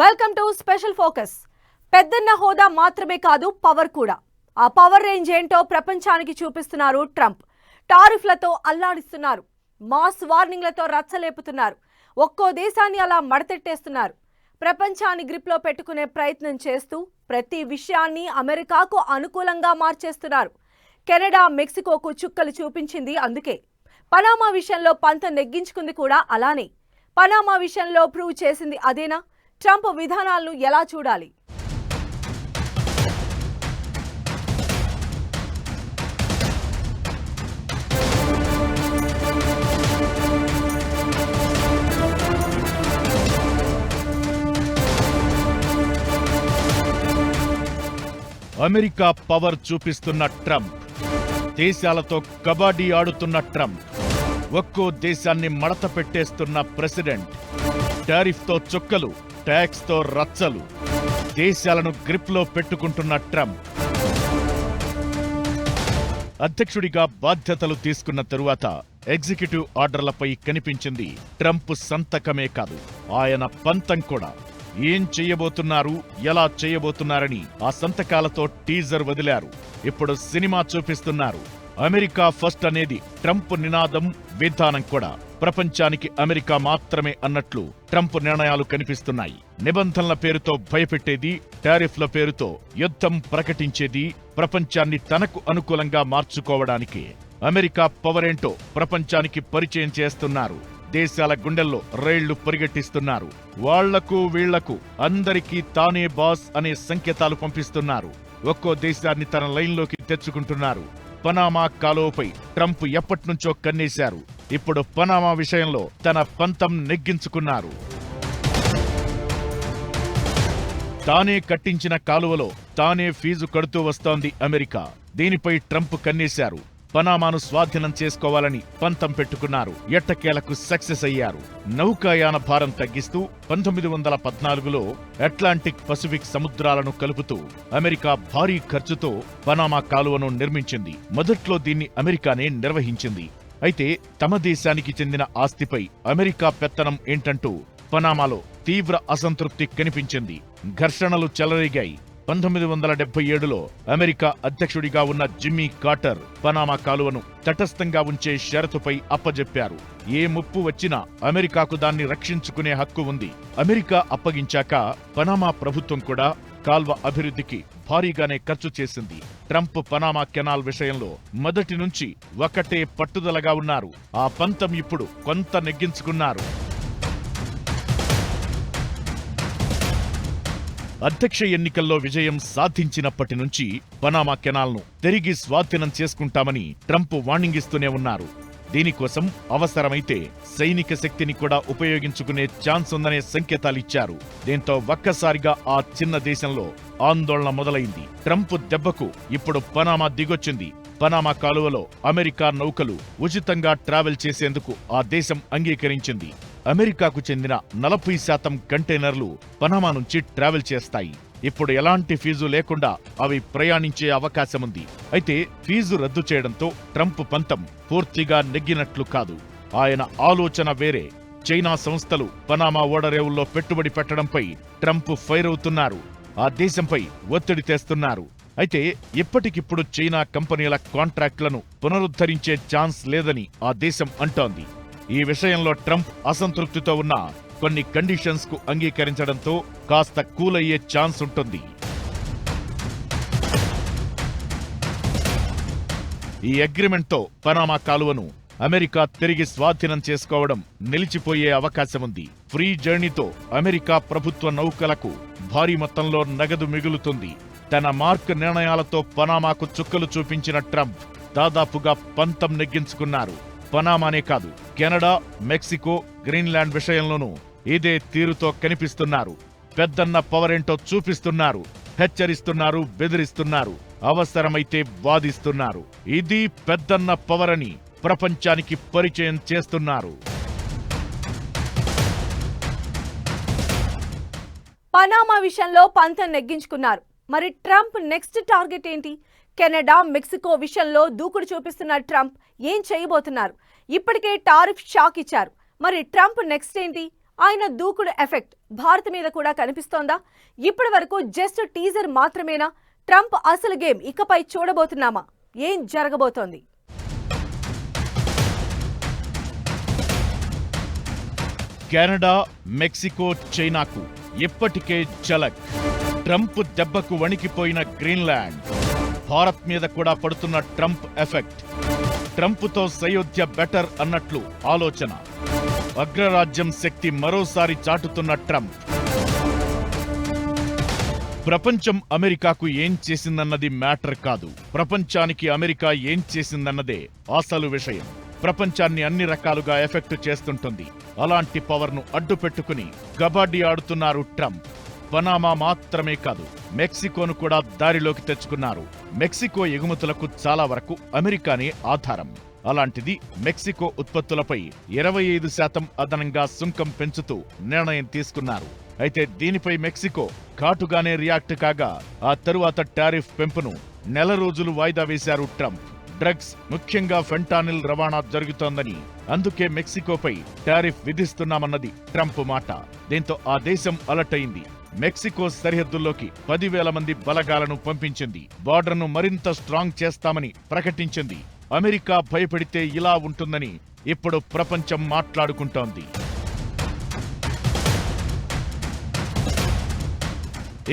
Welcome to special focus పెద్దన్న హోదా మాత్రమే కాదు పవర్ కూడా. ఆ పవర్ రేంజ్ ఏంటో ప్రపంచానికి చూపిస్తున్నారు ట్రంప్. టారిఫ్లతో అల్లాడిస్తున్నారు. మాస్ వార్నింగ్లతో రచ్చలేపుతున్నారు. ఒక్కో దేశాన్ని అలా మడతెట్టేస్తున్నారు. ప్రపంచాన్ని గ్రిప్లో పెట్టుకునే ప్రయత్నం చేస్తూ ప్రతి విషయాన్ని అమెరికాకు అనుకూలంగా మార్చేస్తున్నారు. కెనడా మెక్సికోకు చుక్కలు చూపించింది అందుకే. పనామా విషయంలో పంత నెగ్గించుకుంది కూడా అలానే. పనామా విషయంలో ప్రూవ్ చేసింది అదేనా? ట్రంప్ విధానాలను ఎలా చూడాలి? అమెరికా పవర్ చూపిస్తున్న ట్రంప్. దేశాలతో కబడ్డీ ఆడుతున్న ట్రంప్. ఒక్కో దేశాన్ని మడత పెట్టేస్తున్న ప్రెసిడెంట్. టారిఫ్తో చుక్కలు. ట్యాక్స్తో రచ్చలు. దేశాలను గ్రిప్లో పెట్టుకుంటున్న ట్రంప్. అధ్యక్షుడిగా బాధ్యతలు తీసుకున్న తరువాత ఎగ్జిక్యూటివ్ ఆర్డర్లపై కనిపించింది ట్రంప్ సంతకమే కాదు ఆయన పంతం కూడా. ఏం చేయబోతున్నారు ఎలా చేయబోతున్నారని ఆ సంతకాలతో టీజర్ వదిలారు. ఇప్పుడు సినిమా చూపిస్తున్నారు. అమెరికా ఫస్ట్ అనేది ట్రంప్ నినాదం విధానం కూడా. ప్రపంచానికి అమెరికా మాత్రమే అన్నట్లు ట్రంప్ నిర్ణయాలు కనిపిస్తున్నాయి. నిబంధనల పేరుతో భయపెట్టేది టారిఫ్ల పేరుతో యుద్ధం ప్రకటించేది ప్రపంచాన్ని తనకు అనుకూలంగా మార్చుకోవడానికి. అమెరికా పవరేంటో ప్రపంచానికి పరిచయం చేస్తున్నారు. దేశాల గుండెల్లో రైళ్ళు పరిగెట్టిస్తున్నారు. వాళ్ళకు వీళ్ళకు అందరికీ తానే బాస్ అనే సంకేతాలు పంపిస్తున్నారు. ఒక్కో దేశాన్ని తన లైన్లోకి తెచ్చుకుంటున్నారు. పనామా కాలువపై ట్రంప్ ఎప్పట్నుంచో కన్నేశారు. ఇప్పుడు పనామా విషయంలో తన పంతం నెగ్గించుకున్నారు. తానే కట్టించిన కాలువలో తానే ఫీజు కడుతూ వస్తోంది అమెరికా. దీనిపై ట్రంప్ కన్నేశారు. పనామాను స్వాధీనం చేసుకోవాలని పంతం పెట్టుకున్నారు. ఎట్టకేలకు సక్సెస్ అయ్యారు. నౌకాయాన భారం తగ్గిస్తూ పంతొమ్మిది వందల పద్నాలుగులో అట్లాంటిక్ పసిఫిక్ సముద్రాలను కలుపుతూ అమెరికా భారీ ఖర్చుతో పనామా కాలువను నిర్మించింది. మొదట్లో దీన్ని అమెరికానే నిర్వహించింది. అయితే తమ దేశానికి చెందిన ఆస్తిపై అమెరికా పెత్తనం ఏంటంటూ పనామాలో తీవ్ర అసంతృప్తి కనిపించింది. ఘర్షణలు చెలరేగాయి. పంతొమ్మిది వందల డెబ్బై ఏడులో అమెరికా అధ్యక్షుడిగా ఉన్న జిమ్మీ కార్టర్ పనామా కాలువను తటస్థంగా ఉంచే షరతుపై అప్పజెప్పారు. ఏ ముప్పు వచ్చినా అమెరికాకు దాన్ని రక్షించుకునే హక్కు ఉంది. అమెరికా అప్పగించాక పనామా ప్రభుత్వం కూడా కాల్వ అభివృద్ధికి భారీగానే ఖర్చు చేసింది. ట్రంప్ పనామా కెనాల్ విషయంలో మొదటి నుంచి ఒకటే పట్టుదలగా ఉన్నారు. ఆ పంతం ఇప్పుడు కొంత నెగ్గించుకున్నారు. అధ్యక్ష ఎన్నికల్లో విజయం సాధించినప్పటి నుంచి పనామా కెనాల్ను తిరిగి స్వాధీనం చేసుకుంటామని ట్రంప్ వార్నింగ్ ఇస్తూనే ఉన్నారు. దీనికోసం అవసరమైతే సైనిక శక్తిని కూడా ఉపయోగించుకునే ఛాన్స్ ఉందనే సంకేతాలిచ్చారు. దీంతో ఒక్కసారిగా ఆ చిన్న దేశంలో ఆందోళన మొదలైంది. ట్రంప్ దెబ్బకు ఇప్పుడు పనామా దిగొచ్చింది. పనామా కాలువలో అమెరికా నౌకలు ఉచితంగా ట్రావెల్ చేసేందుకు ఆ దేశం అంగీకరించింది. అమెరికాకు చెందిన నలభై శాతం కంటైనర్లు పనామా నుంచి ట్రావెల్ చేస్తాయి. ఇప్పుడు ఎలాంటి ఫీజు లేకుండా అవి ప్రయాణించే అవకాశం ఉంది అయితే ఫీజు రద్దు చేయడంతో ట్రంప్ పంతం పూర్తిగా నెగ్గినట్లు కాదు. ఆయన ఆలోచన వేరే. చైనా సంస్థలు పనామా ఓడరేవుల్లో పెట్టుబడి పెట్టడంపై ట్రంప్ ఫైర్ అవుతున్నారు ఆ దేశంపై ఒత్తిడి తెస్తున్నారు. అయితే ఇప్పటికిప్పుడు చైనా కంపెనీల కాంట్రాక్టులను పునరుద్ధరించే ఛాన్స్ లేదని ఆ దేశం అంటోంది. ఈ విషయంలో ట్రంప్ అసంతృప్తితో ఉన్న కొన్ని కండిషన్స్కు అంగీకరించడంతో కాస్త కూలయ్యే ఛాన్స్ ఉంటుంది. ఈ అగ్రిమెంట్తో పనామా కాలువను అమెరికా తిరిగి స్వాధీనం చేసుకోవడం నిలిచిపోయే అవకాశముంది. ఫ్రీ జర్నీతో అమెరికా ప్రభుత్వ నౌకలకు భారీ మొత్తంలో నగదు మిగులుతుంది. తన మార్క్ నిర్ణయాలతో పనామాకు చుక్కలు చూపించిన ట్రంప్ దాదాపుగా పంతం నెగ్గించుకున్నారు. పనామానే కాదు కెనడా మెక్సికో గ్రీన్లాండ్ విషయంలోనూ ఇదే తీరుతో కనిపిస్తున్నారు. పెద్దన్న పవరేంటో చూపిస్తున్నారు. హెచ్చరిస్తున్నారు బెదిరిస్తున్నారు. అవసరమైతే వాదిస్తున్నారు. ఇది పెద్దన్న పవర్ అని ప్రపంచానికి పరిచయం చేస్తున్నారు. పనామా విషయంలో పంతం నెగ్గించుకున్నారు. మరి ట్రంప్ నెక్స్ట్ టార్గెట్ ఏంటి? కెనడా మెక్సికో విషయంలో దూకుడు చూపిస్తున్న ట్రంప్. ఏం చేయబోతున్నారు? ఇప్పటికే టారిఫ్ షాక్ ఇచ్చారు. మరి ట్రంప్ నెక్స్ట్ ఏంటి? ఆయన దూకుడు ఎఫెక్ట్ భారత్ మీద కూడా కనిపిస్తోందా? ఇప్పటి వరకు జస్ట్ టీజర్ మాత్రమేనా? ట్రంప్ అసలు గేమ్ ఇకపై చూడబోతున్నామా? ఏం జరగబోతోంది? కెనడా మెక్సికో చైనాకు ఇప్పటికే చలక్ ట్రంప్ దెబ్బకు వణికిపోయిన గ్రీన్లాండ్. భారత్ మీద కూడా పడుతున్న ట్రంప్ ఎఫెక్ట్. ట్రంప్తో సయోధ్య బెటర్ అన్నట్లు ఆలోచన. అగ్రరాజ్యం శక్తి మరోసారి చాటుతున్న ట్రంప్. ప్రపంచం అమెరికాకు ఏం చేసిందన్నది మ్యాటర్ కాదు. ప్రపంచానికి అమెరికా ఏం చేసిందన్నదే అసలు విషయం. ప్రపంచాన్ని అన్ని రకాలుగా ఎఫెక్ట్ చేస్తుంటుంది. అలాంటి పవర్ను అడ్డు పెట్టుకుని కబడ్డీ ఆడుతున్నారు ట్రంప్. పనామా మాత్రమే కాదు మెక్సికోను కూడా దారిలోకి తెచ్చుకున్నారు. మెక్సికో ఎగుమతులకు చాలా వరకు అమెరికానే ఆధారం. అలాంటిది మెక్సికో ఉత్పత్తులపై ఇరవై ఐదు శాతం అదనంగా సుంకం పెంచుతూ నిర్ణయం తీసుకున్నారు. అయితే దీనిపై మెక్సికో కాటుగానే రియాక్ట్ కాగా ఆ తరువాత టారిఫ్ పెంపును నెల రోజులు వాయిదా వేశారు ట్రంప్. డ్రగ్స్ ముఖ్యంగా ఫెంటానిల్ రవాణా జరుగుతోందని అందుకే మెక్సికోపై టారిఫ్ విధిస్తున్నామన్నది ట్రంప్ మాట. దీంతో ఆ దేశం అలర్ట్ అయింది. మెక్సికో సరిహద్దుల్లోకి పదివేల మంది బలగాలను పంపించింది. బార్డర్ను మరింత స్ట్రాంగ్ చేస్తామని ప్రకటించింది అమెరికా భయపడితే ఇలా ఉంటుందని ఇప్పుడు ప్రపంచం మాట్లాడుకుంటోంది.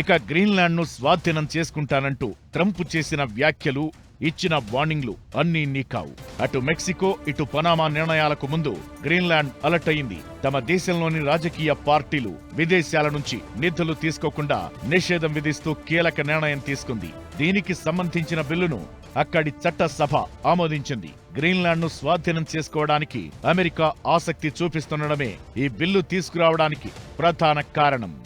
ఇక గ్రీన్లాండ్ను స్వాధీనం చేసుకుంటానంటూ ట్రంప్ చేసిన వ్యాఖ్యలు ఇచ్చిన వార్నింగ్లు అన్నీ నీకావు. అటు మెక్సికో ఇటు పనామా నిర్ణయాలకు ముందు గ్రీన్లాండ్ అలర్ట్ అయింది. తమ దేశంలోని రాజకీయ పార్టీలు విదేశాల నుంచి నిధులు తీసుకోకుండా నిషేధం విధిస్తూ కీలక నిర్ణయం తీసుకుంది. దీనికి సంబంధించిన బిల్లును అక్కడి చట్టసభ ఆమోదించింది. గ్రీన్లాండ్ను స్వాధీనం చేసుకోవడానికి అమెరికా ఆసక్తి చూపిస్తుండడమే ఈ బిల్లు తీసుకురావడానికి ప్రధాన కారణం.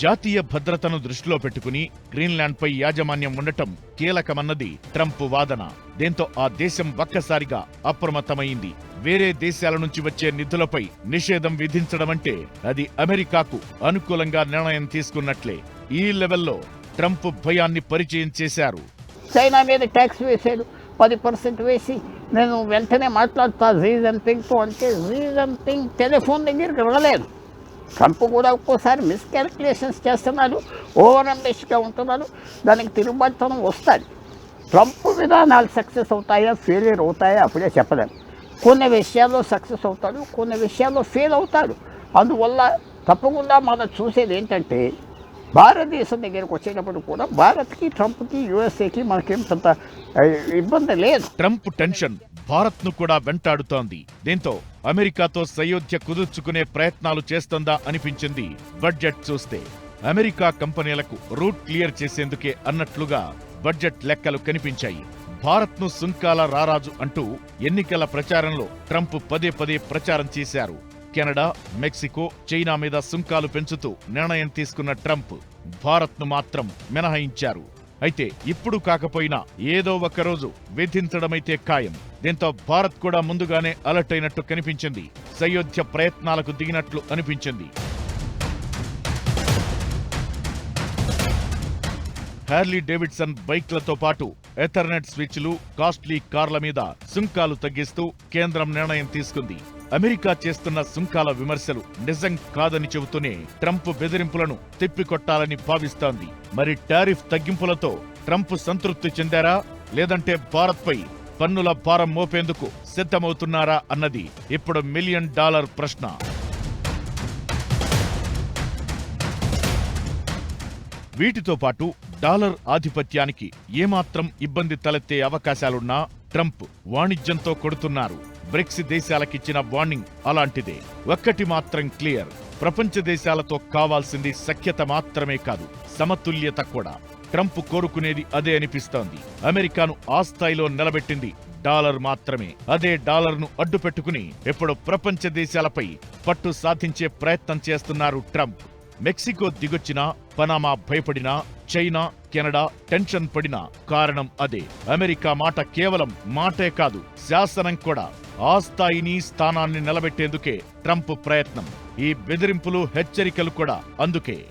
జాతీయ భద్రతను దృష్టిలో పెట్టుకుని గ్రీన్లాండ్పై యాజమాన్యం ఉండటం కీలకమన్నది ట్రంప్ వాదన. దీంతో ఆ దేశం ఒక్కసారిగా అప్రమత్తమైంది. వేరే దేశాల నుంచి వచ్చే నిధులపై నిషేధం విధించడమంటే అది అమెరికాకు అనుకూలంగా నిర్ణయం తీసుకున్నట్లే. ఈ లెవెల్లో ట్రంప్ భయాన్ని పరిచయం చేశారు. చైనా మీద ట్యాక్స్ వేశాడు పది పర్సెంట్ వేసి నేను వెంటనే మాట్లాడుతా జీ జిన్పింగ్తో అంటే జీ థింగ్ టెలిఫోన్ దగ్గరికి రాలేదు ట్రంప్ కూడా ఒక్కోసారి మిస్కాల్కులేషన్స్ చేస్తున్నాడు ఓవర్ అంబిష్గా ఉంటున్నాడు దానికి తిరుగుబాటుతనం వస్తుంది. ట్రంప్ విధానాలు సక్సెస్ అవుతాయా ఫెయిలియర్ అవుతాయా అప్పుడే చెప్పలేము కొన్ని విషయాల్లో సక్సెస్ అవుతాడు కొన్ని విషయాల్లో ఫెయిల్ అవుతాడు. అందువల్ల తప్పకుండా మనం చూసేది ఏంటంటే భారతదేశం దగ్గరకు వచ్చేటప్పుడు కూడా భారత్కి ట్రంప్కి యుఎస్ఏకి మనకేం పెద్ద ఇబ్బంది లేదు. ట్రంప్ టెన్షన్ భారత్ను కూడా వెంటాడుతోంది. దీంతో అమెరికాతో సయోధ్య కుదుర్చుకునే ప్రయత్నాలు చేస్తోందా అనిపించింది బడ్జెట్ చూస్తే. అమెరికా కంపెనీలకు రూట్ క్లియర్ చేసేందుకే అన్నట్లుగా బడ్జెట్ లెక్కలు కనిపించాయి. భారత్ను సుంకాల రారాజు అంటూ ఎన్నికల ప్రచారంలో ట్రంప్ పదే పదే ప్రచారం చేశారు. కెనడా మెక్సికో చైనా మీద సుంకాలు పెంచుతూ నిర్ణయం తీసుకున్న ట్రంప్ భారత్ను మాత్రం మినహాయించారు. అయితే ఇప్పుడు కాకపోయినా ఏదో ఒక రోజు విధించడమైతే ఖాయం. దీంతో భారత్ కూడా ముందుగానే అలర్ట్ అయినట్టు కనిపించింది. సయోధ్య ప్రయత్నాలకు దిగినట్లు అనిపించింది. హ్యార్లీ డేవిడ్సన్ బైక్లతో పాటు ఎథర్నెట్ స్విచ్లు కాస్ట్లీ కార్ల మీద సుంకాలు తగ్గిస్తూ కేంద్రం నిర్ణయం తీసుకుంది. అమెరికా చేస్తున్న సుంకాల విమర్శలు నిజం కాదని చెబుతూనే ట్రంప్ బెదిరింపులను తిప్పికొట్టాలని భావిస్తోంది. మరి టారిఫ్ తగ్గింపులతో ట్రంప్ సంతృప్తి చెందారా? లేదంటే భారత్పై పన్నుల భారం మోపేందుకు సిద్ధమవుతున్నారా అన్నది ఇప్పుడు మిలియన్ డాలర్ ప్రశ్న. వీటితో పాటు డాలర్ ఆధిపత్యానికి ఏమాత్రం ఇబ్బంది తలెత్తే అవకాశాలున్నా ట్రంప్ వాణిజ్యంతో కొడుతున్నారు. బ్రిక్స్ దేశాలకిచ్చిన వార్నింగ్ అలాంటిదే. ఒక్కటి మాత్రం క్లియర్. ప్రపంచ దేశాలతో కావాల్సింది సఖ్యత మాత్రమే కాదు సమతుల్యత కూడా. ట్రంప్ కోరుకునేది అదే అనిపిస్తోంది. అమెరికాను ఆ స్థాయిలో నిలబెట్టింది డాలర్ మాత్రమే. అదే డాలర్ను అడ్డు పెట్టుకుని ఇప్పుడు ప్రపంచ దేశాలపై పట్టు సాధించే ప్రయత్నం చేస్తున్నారు ట్రంప్. మెక్సికో దిగొచ్చినా పనామా భయపడినా చైనా కెనడా టెన్షన్ పడినా కారణం అదే. అమెరికా మాట కేవలం మాటే కాదు శాసనం కూడా. ఆ స్థాయిని స్థానాన్ని నిలబెట్టేందుకే ట్రంప్ ప్రయత్నం. ఈ బెదిరింపులు హెచ్చరికలు కూడా అందుకే.